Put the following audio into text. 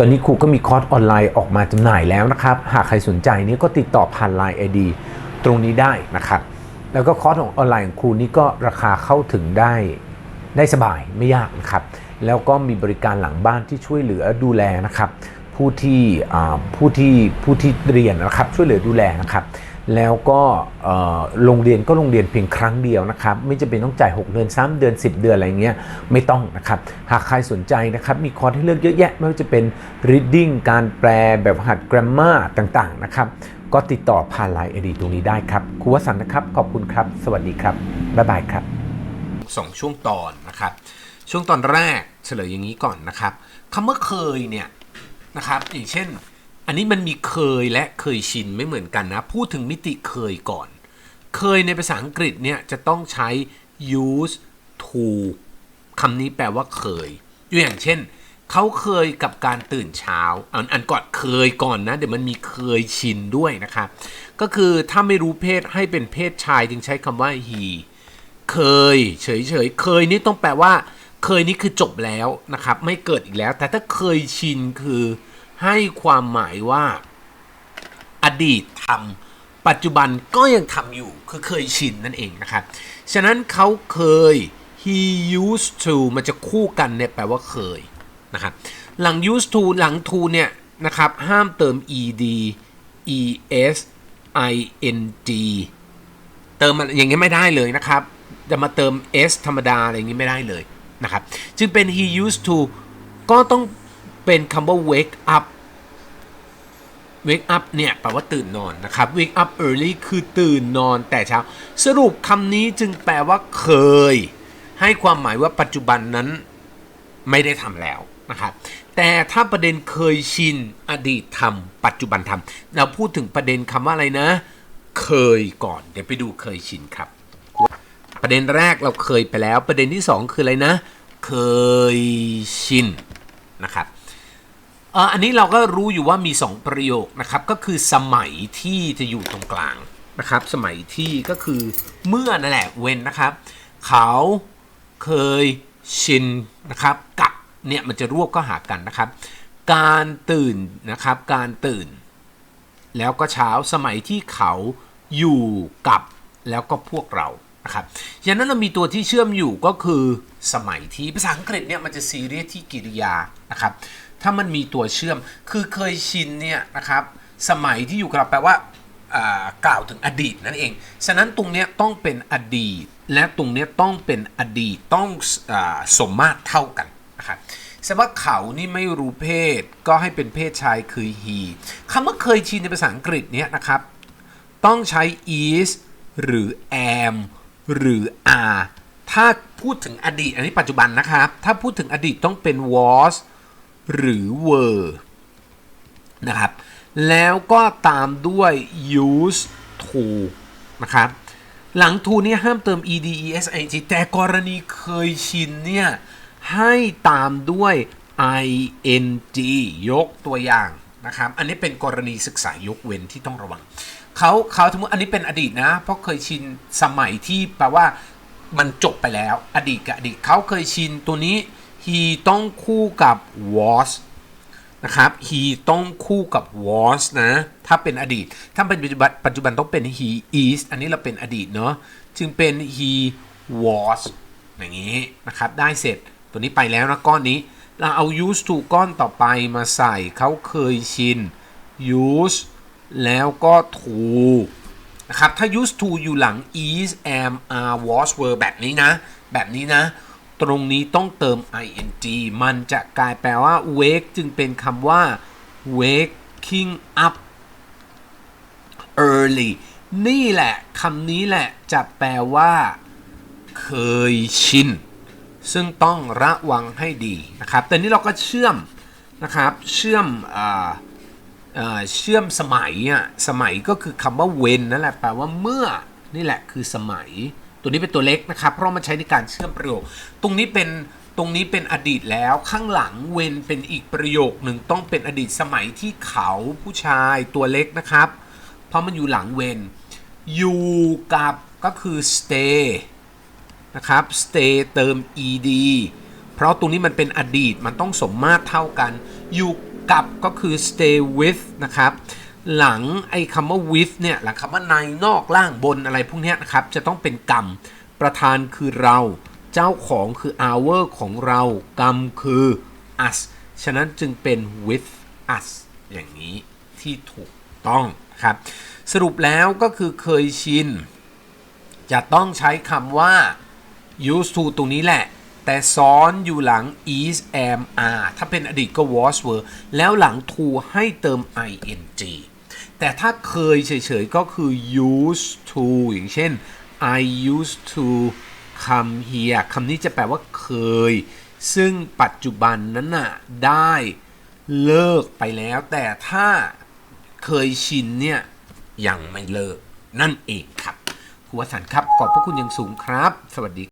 ตอนนี้ครูก็มีคอร์สออนไลน์ออกมาจำหน่ายแล้วนะครับ หากใครสนใจนี่ก็ติดต่อผ่าน Line ID ตรงนี้ได้นะครับ แล้วก็คอร์สของออนไลน์ของครูนี่ก็ราคาเข้าถึงได้ได้สบายไม่ยากนะครับ แล้วก็มีบริการหลังบ้านที่ช่วยเหลือดูแลนะครับ ผู้ที่ผู้ที่ผู้ที่เรียนนะครับช่วยเหลือดูแลนะครับ แล้วก็โรงเรียนก็โรงเรียนเพียงครั้งเดียวนะครับ ไม่จำเป็นต้องจ่าย 6 เดือน 3 เดือน 10 เดือนอะไรเงี้ยไม่ต้องนะครับ หากใครสนใจนะครับ มีคอร์สให้เลือกเยอะแยะ ไม่ว่าจะเป็น reading การแปลแบบหัด grammar ต่างๆนะครับ ก็ติดต่อผ่านไลน์เอดีตรงนี้ได้ครับครูวสันต์นะครับ ขอบคุณครับ สวัสดีครับ บ๊ายบายครับสองช่วงตอนนะครับ ช่วงตอนแรกเฉลยอย่างนี้ก่อนนะครับคำว่าเคยเนี่ยนะครับอย่างเช่น อันนี้มันมีเคยและเคยชินไม่เหมือนกันนะ พูดถึงมิติเคยก่อน เคยในภาษาอังกฤษเนี่ยจะต้องใช้ use to คำนี้แปลว่าเคยตัวอย่างเช่น เขาเคยกับการตื่นเช้าอันอันก่อนเคยก่อนนะ เดี๋ยวมันมีเคยชินด้วยนะครับ ก็คือถ้าไม่รู้เพศให้เป็นเพศชายจึงใช้คำว่า he เคย เฉยๆ เคยนี่ต้องแปลว่า เคยนี่คือจบแล้วนะครับ ไม่เกิดอีกแล้ว แต่ถ้าเคยชินคือ ให้ความหมายว่า อดีตทำปัจจุบันก็ยังทำอยู่คือเคยชินนั่นเองนะครับ ฉะนั้นเขาเคย he used to มันจะคู่กันเนี่ยแปลว่าเคยนะครับหลัง used to หลัง to เนี่ยนะครับห้ามเติม ed es ing เติมมันอย่างเงี้ยไม่ได้เลยนะครับ จะมาเติม s ธรรมดาอะไรอย่างงี้ไม่ได้เลยนะครับ จึงเป็น he used to ก็ต้อง เป็นคำว่า wake up wake up เนี่ยแปลว่าตื่นนอนนะครับ wake up early คือตื่นนอนแต่เช้า สรุปคำนี้จึงแปลว่าเคย ให้ความหมายว่าปัจจุบันนั้นไม่ได้ทำแล้วนะครับ แต่ถ้าประเด็นเคยชินอดีตทำปัจจุบันทำเราพูดถึงประเด็นคำว่าอะไรนะ เคยก่อน เดี๋ยวไปดูเคยชินครับ ประเด็นแรกเราเคยไปแล้ว ประเด็นที่สองคืออะไรนะ เคยชินนะครับ อันนี้เราก็รู้อยู่ว่ามี 2 ประโยคนะครับ ก็คือสมัยที่จะอยู่ตรงกลางนะครับ สมัยที่ก็คือเมื่อนั่นแหละเว้นนะครับ เขาเคยชินนะครับกับเนี่ยมันจะรวบก็หากันนะครับ การตื่นนะครับ การตื่น แล้วก็เช้าสมัยที่เขาอยู่กับแล้วก็พวกเรานะครับฉะนั้นเรามีตัวที่เชื่อมอยู่ก็คือสมัยที่ภาษาอังกฤษเนี่ยมันจะซีเรียสที่กริยานะครับ ถ้ามันมีตัวเชื่อมคือเคยชินเนี่ยนะครับสมัยที่อยู่กับเราแปลว่ากล่าวถึงอดีตนั่นเอง ฉะนั้นตรงนี้ต้องเป็นอดีต และตรงนี้ต้องเป็นอดีตต้องอสมมาตรเท่ากันนะครับแสดงว่าเขานี่ไม่รู้เพศก็ให้เป็นเพศชายคือ he คำว่าเคยชินในภาษาอังกฤษเนี่ยนะครับ ต้องใช้ is หรือ am หรือ are ถ้าพูดถึงอดีต อันนี้ปัจจุบันนะครับ ถ้าพูดถึงอดีตต้องเป็น was หรือ were นะครับ แล้วก็ตามด้วย use to นะครับ หลัง to เนี่ยห้ามเติม ed es ing แต่กรณีเคยชินเนี่ย ให้ตามด้วย ing ยกตัวอย่างนะครับ อันนี้เป็นกรณีศึกษายกเว้นที่ต้องระวัง เขาเขาสมมติอันนี้เป็นอดีตนะ เพราะเคยชินสมัยที่แปลว่ามันจบไปแล้ว อดีตกับอดีตเขาเคยชินตัวนี้ he ต้องคู่กับ was นะครับ he ต้องคู่กับ was นะ ถ้าเป็นอดีต ถ้าเป็นปัจจุบันปัจจุบันต้องเป็น he is อันนี้เราเป็นอดีตเนาะ จึงเป็น he was อย่างนี้นะครับ ได้เสร็จ ตัวนี้ไปแล้วนะก้อนนี้ เราเอา use to ก้อนต่อไปมาใส่ เขาเคยชิน use แล้วก็ to นะครับ ถ้า used to อยู่หลัง is am are was were แบบนี้นะ แบบนี้นะ ตรงนี้ต้องเติม ing มันจะกลายแปลว่า wake จึงเป็นคำว่า waking up early นี่แหละคำนี้แหละจะแปลว่า เคยชิน ซึ่งต้องระวังให้ดีนะครับ แต่นี้เราก็เชื่อมนะครับ เชื่อมอ่าเออเชื่อมสมัยอะ สมัยก็คือคำว่าเวนนั่นแหละ แปลว่าเมื่อ นี่แหละคือสมัย ตัวนี้เป็นตัวเล็กนะครับ เพราะมันใช้ในการเชื่อมประโยค ตรงนี้เป็นตรงนี้เป็นอดีตแล้วข้างหลังเวนเป็นอีกประโยคหนึ่งต้องเป็นอดีตสมัยที่เขาผู้ชายตัวเล็กนะครับ เพราะมันอยู่หลังเวนอยู่กับก็คือ stay นะครับ stay เติม ed เพราะตรงนี้มันเป็นอดีตมันต้องสมมาตรเท่ากัน อยู่กับก็คือ stay with นะครับ หลังไอ้คำว่า with เนี่ยหลังคำว่าในนอกล่างบนอะไรพวกนี้นะครับ จะต้องเป็นกรรม ประธานคือเรา เจ้าของคือ our ของเรา กรรมคือ us ฉะนั้นจึงเป็น with us อย่างนี้ที่ถูกต้องครับ สรุปแล้วก็คือเคยชิน จะต้องใช้คำว่า used to ตรงนี้แหละ แต่ซ้อนอยู่หลัง is am are ถ้าเป็นอดีตก็ was were แล้วหลัง to ให้เติม ing แต่ถ้าเคยเฉยๆ ก็คือ used to อย่างเช่น I used to come here คำนี้จะแปลว่าเคย ซึ่งปัจจุบันนั้นน่ะได้เลิกไปแล้ว แต่ถ้าเคยชินเนี่ยยังไม่เลิก นั่นเองครับครูวสันต์ครับ ขอบพระคุณอย่างสูงครับ สวัสดี